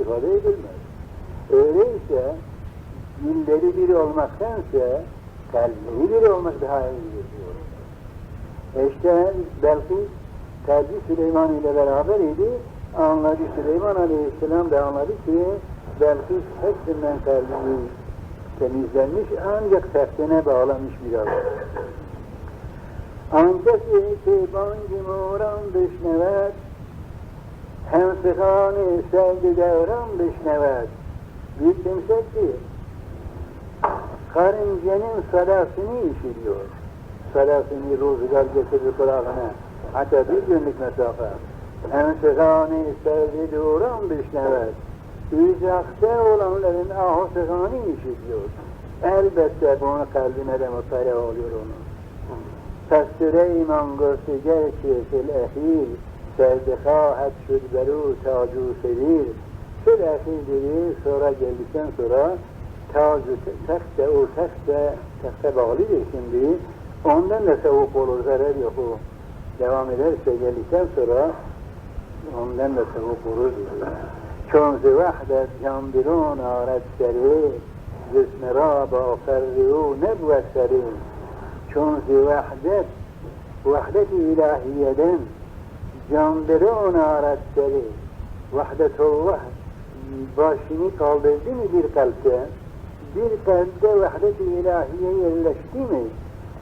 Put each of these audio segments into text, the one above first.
istifade edilmez. Öyleyse dilleri bir olmaktansa kalpleri bir olmak daha iyidir diyor. İşte belki kalbi Süleyman ile beraber idi. Anladı Süleyman Aleyhisselam da anladı ki belki hepsinden kalbi temizlenmiş ancak teftine bağlamış biraz. Ancak ki bangi muran düşnevet Hemsihani sevdi devran bişnevet. Bir timsek ki karıncanın salasını işiliyor. Salasını rüzgar getirir kulağına. Hatta bir günlük mesafe. Hemsihani sevdi devran bişnevet. Uzakta olanların ahu sihani işitiyor. Elbette bunu kalbine de mutlaka oluyor onu. Tasdire iman gırsı gerçi fil ehil سرده خواهد شد برو تا جو سریر. چه درخیم دیری سورا گلیسن سورا تخت او تخت تخت باقلی دیشن دی. اوندن نسا او قولو زرد یا خو. دوام درست گلیسن سورا اوندن نسا او قولو زرد چون زی وقت از جان بیرون آرد سری جسم را با فرده او نبود سری. چون زی وقت از وحدت دن Canları ona aratteli. Vahdetullah başını kaldırdı mı bir kalpte? Bir kalpte vahdet-i ilahiye yerleşti mi?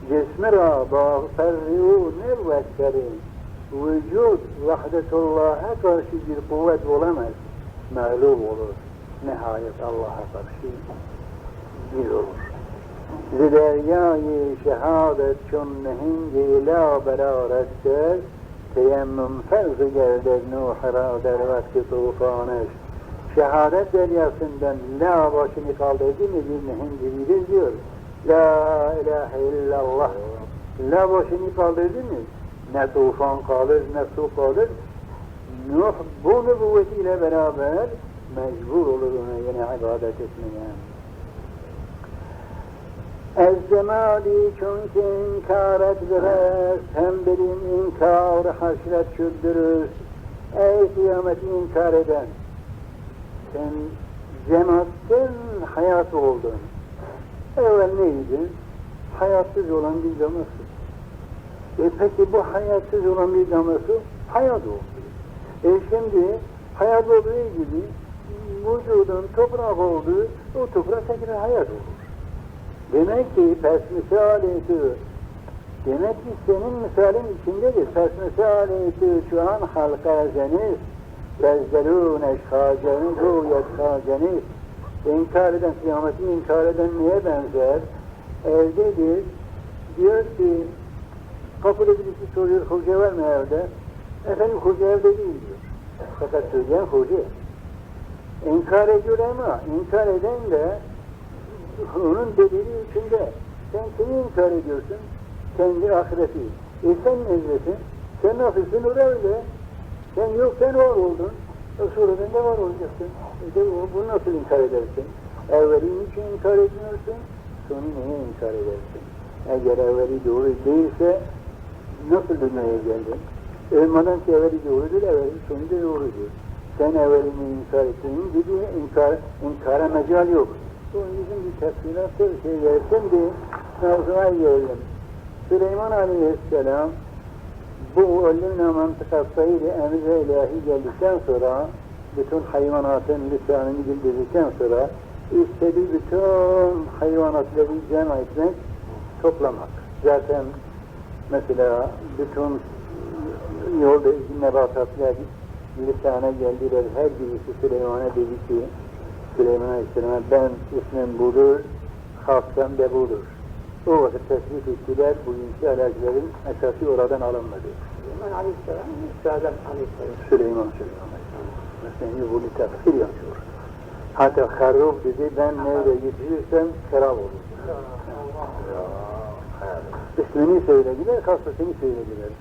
Cismi râbâ ferrûne vekkeri. Vücud vahdetullah'a karşı bir kuvvet olamaz. Mağlup olur. Nihayet Allah'a karşı bir olur. Zideryâ-i şehâdet çün nehingi la berârettir teyemmüm ferz geldir Nuh ra der vakti tufanış. Şehadet deryasından la başını kaldırdı mı bir nehin gibidir diyor. La ilahe illallah. La başını kaldırdı mı? Ne tufan kalır ne su kalır. Nuh bu nübüvvetiyle beraber mecbur olur ona yine ibadet etmeye. Ez cemali çünkü inkar etdirez, hem benim inkar haşret çüldürür. Ey kıyamet inkar eden, sen cemaatten hayat oldun. Evvel neydi? Hayatsız olan bir damlası. E peki bu hayatsız olan bir damlası hayat oldu. E şimdi hayat olduğu gibi vücudun toprak oldu, o toprak tekrar hayat olur. Demek ki pes misaliyeti demek ki senin misalin içindedir. Pes misaliyeti şu an halka zeniz bezdelûn eşhâceniz hu yedhâceniz inkar eden, kıyameti inkar eden neye benzer? Evdedir. Diyor ki kapıda birisi soruyor, hoca var mı evde? Efendim hoca evde değil diyor. Fakat söyleyen hoca. İnkar ediyor ama inkar eden de onun delili içinde. Sen kimi inkar ediyorsun? Kendi ahireti. E sen nezlesin. Sen da öyle. Sen yok sen var oldun. Sonradan da var olacaksın. E de bunu nasıl inkar edersin? Evveli için inkar etmiyorsun? Sonu neye inkar edersin? Eğer evveli doğru değilse nasıl dünyaya geldin? E madem ki evveli doğrudur, evveli sonu da doğrudur. Sen evvelini inkar ettiğin gibi inkar, inkara mecal yok. Bunun için bir tefsilatı şey versin de mevzuya gelelim. Süleyman Aleyhisselam bu ölümle mantıkasıyla emri ilahi geldikten sonra bütün hayvanatın lisanını bildirdikten sonra istediği bütün hayvanatları cem etmek, toplamak. Zaten mesela bütün yolda nebatatlar lisana geldiler. Her birisi Süleyman'a dedi ki Süleyman Aleyhisselam'a ben ismim budur, halktan da budur. O vakit tespit ettiler, bugünkü alacıların esası oradan alınmadı. Süleyman Aleyhisselam, İsa'dan Aleyhisselam. Süleyman Süleyman Aleyhisselam. Mesela bu tefsir yapıyor. Hatta harruf dedi, ben nerede yetişirsem serap olur. İsmini söylediler, kasasını söylediler.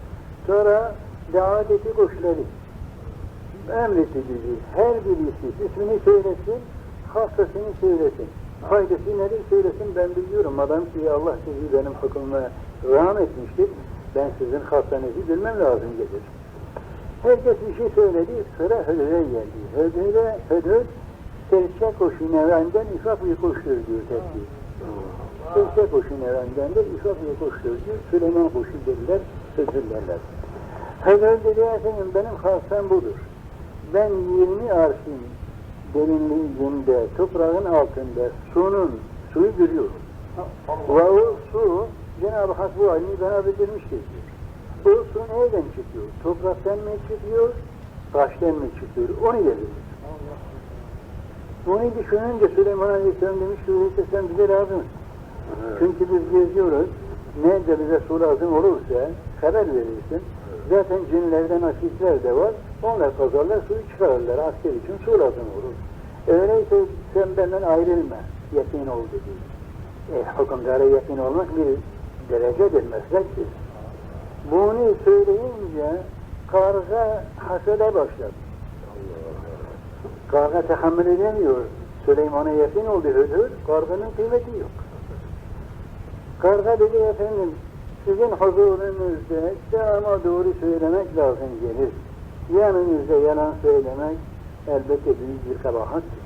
Sonra davet etti kuşları. Emretti dedi, her birisi ismini söylesin, hastasını söylesin. Faydası nedir söylesin ben biliyorum. Madem ki Allah sizi benim hükmüme rağm etmiştir, ben sizin hastanızı bilmem lazım gelir. Herkes bir şey söyledi, sıra Hıdır'a geldi. Hıdır'a, Hıdır, serçe koşu nevenden kuştur diyor tepki. Serçe koşu nevenden de kuştur diyor. Süleyman kuşu dediler, Hıdır derler. Hıdır dedi efendim benim hastam budur. Ben 20 arşın derinliğinde, toprağın altında sunun, suyu görüyorum. Ve o su Cenab-ı Hak bu halini bana bildirmiştir diyor. O su nereden çıkıyor? Topraktan mı çıkıyor? Taştan mı çıkıyor? Onu yazıyor. Bunu düşününce Süleyman Aleyhisselam demiş ki sen bize lazım. Çünkü biz geziyoruz. Nerede bize su lazım olursa haber verirsin. Zaten cinlerden asitler de var. Onlar kazarlar suyu çıkarırlar. Asker için su lazım olur. Öyleyse sen benden ayrılma. Yakin ol dedi. E, hükümdara yakin olmak bir derecedir, meslektir. Bunu söyleyince karga hasede başladı. Karga tahammül edemiyor. Süleyman'a yakın oldu hüdür, karganın kıymeti yok. Karga dedi efendim, sizin huzurunuzda işte ama doğru söylemek lazım gelir. Yanınızda yalan söylemek elbette büyük bir kabahattir.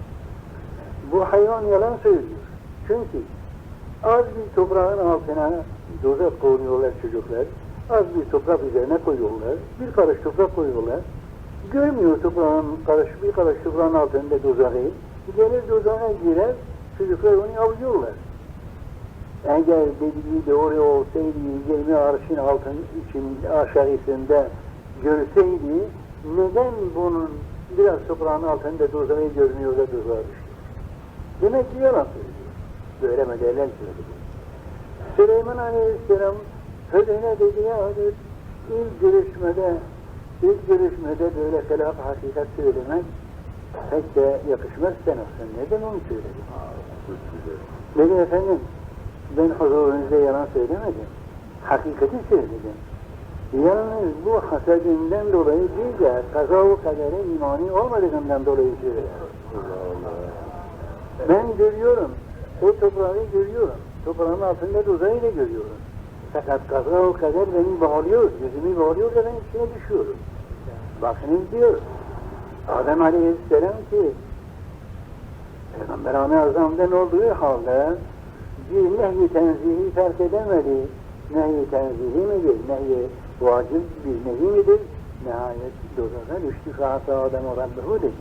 Bu hayvan yalan söylüyor. Çünkü az bir toprağın altına dozat koyuyorlar çocuklar. Az bir toprak üzerine koyuyorlar. Bir karış toprak koyuyorlar. Görmüyor toprağın karış, bir karış toprağın altında dozağı. Gelir dozağa girer, çocuklar onu avlıyorlar. Eğer dediği doğru olsaydı, 20 arşın altın için aşağısında görseydi, neden bunun biraz toprağın altında dozağı görmüyor da dozağa düşüyor? Demek ki yalan söylüyor. Böyle modeller söylüyor. Süleyman Aleyhisselam Hüdüne dedi ya Hüdü, ilk görüşmede, ilk görüşmede böyle selaf hakikat söylemek pek de yakışmaz. Sen neden onu söyledin? Dedi efendim, ben huzurunuzda yalan söylemedim. Hakikati söyledim. Yalnız bu hasedinden dolayı değil de kaza-u kadere imani olmadığından dolayı söyledim. Ben görüyorum, o toprağı görüyorum. Toprağın altında uzayı da görüyorum. Fakat kaza o kadar beni bağlıyor, yüzümü bağlıyor da ben içine düşüyorum. Bakınız diyor, Adem Aleyhisselam ki, Peygamber-i Azam'dan olduğu halde bir nehy-i tenzihi terk edemedi. Nehy-i tenzihi midir? Nehy-i vacip bir nehy midir? Nihayet dozağa düştü. Fâta Adem o Rabbehu dedi.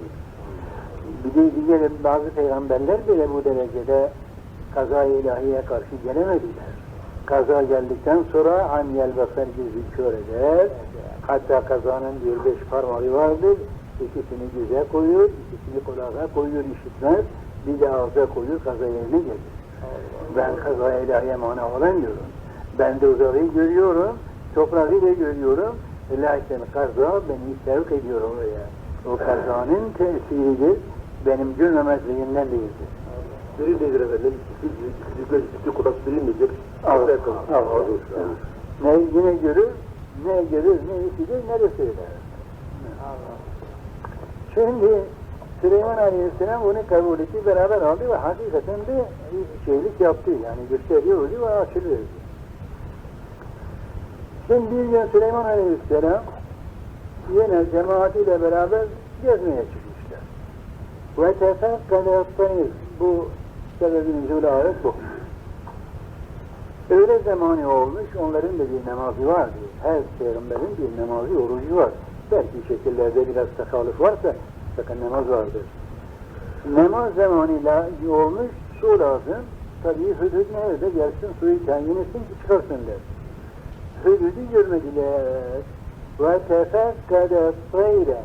Bir de diğer bazı peygamberler bile bu derecede kaza-i ilahiye karşı gelemediler. Kaza geldikten sonra an yelbeser gözü kör eder. Hatta kazanın bir beş parmağı vardır. İkisini göze koyuyor, ikisini kulağa koyuyor, işitmez. Bir de ağza koyuyor, kaza yerine gelir. Ben kaza ilahiye mana olamıyorum. Ben de uzağı görüyorum, toprağı da görüyorum. Lakin kaza beni sevk ediyor oraya. O kazanın tesiridir. Benim görmemezliğimden değildir. Biri nedir efendim? Çocuklar iki kulak biri nedir? Al, Aferin. al, al. Ne yine görür, ne görür, ne işitir, ne de söyler. Şimdi Süleyman Aleyhisselam onu kabul etti, beraber aldı ve hakikaten de şeylik yaptı. Yani gösteriyordu ve açılıyordu. Şimdi bir gün Süleyman Aleyhisselam yine cemaatiyle beraber gezmeye çıkmışlar. Ve tefekkale tayir. Bu sebebin nüzulü ayet bu. Öğle zamanı olmuş, onların da bir namazı var diyor. Her peygamberin bir namazı, orucu var. Belki şekillerde biraz takalif varsa, sakın namaz vardır. Namaz zamanıyla olmuş, su lazım. Tabii hüdüd nerede gelsin, suyu etsin ki çıkarsınlar. Hüdüdü görmediler. Ve tefekkede tayre.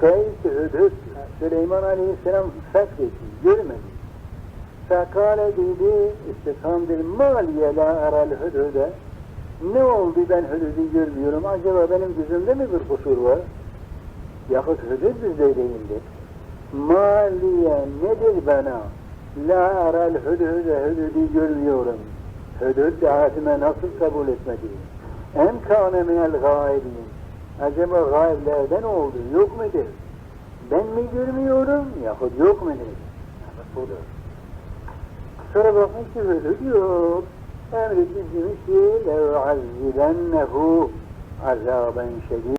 Kayıt hüdüd, Süleyman Aleyhisselam fethetti, görmedi. Fekale dedi, istifhamdır, maliye la aral hüdüde. Ne oldu ben hüdüdü görmüyorum, acaba benim gözümde mi bir kusur var? Yahut hüdüd bizde değildir. Maliye nedir bana? La aral hüdüde, hüdüdü görmüyorum. Hüdüd davetime nasıl kabul etmedi? En kâne minel gâibin. Acaba gayblerden oldu, yok mudur? Ben mi görmüyorum, yahut yok mudur? Evet, budur. Sonra bakmış ki böyle diyor. Emredilmiş ki لَوْعَذِّبَنَّهُ عذابا شديدا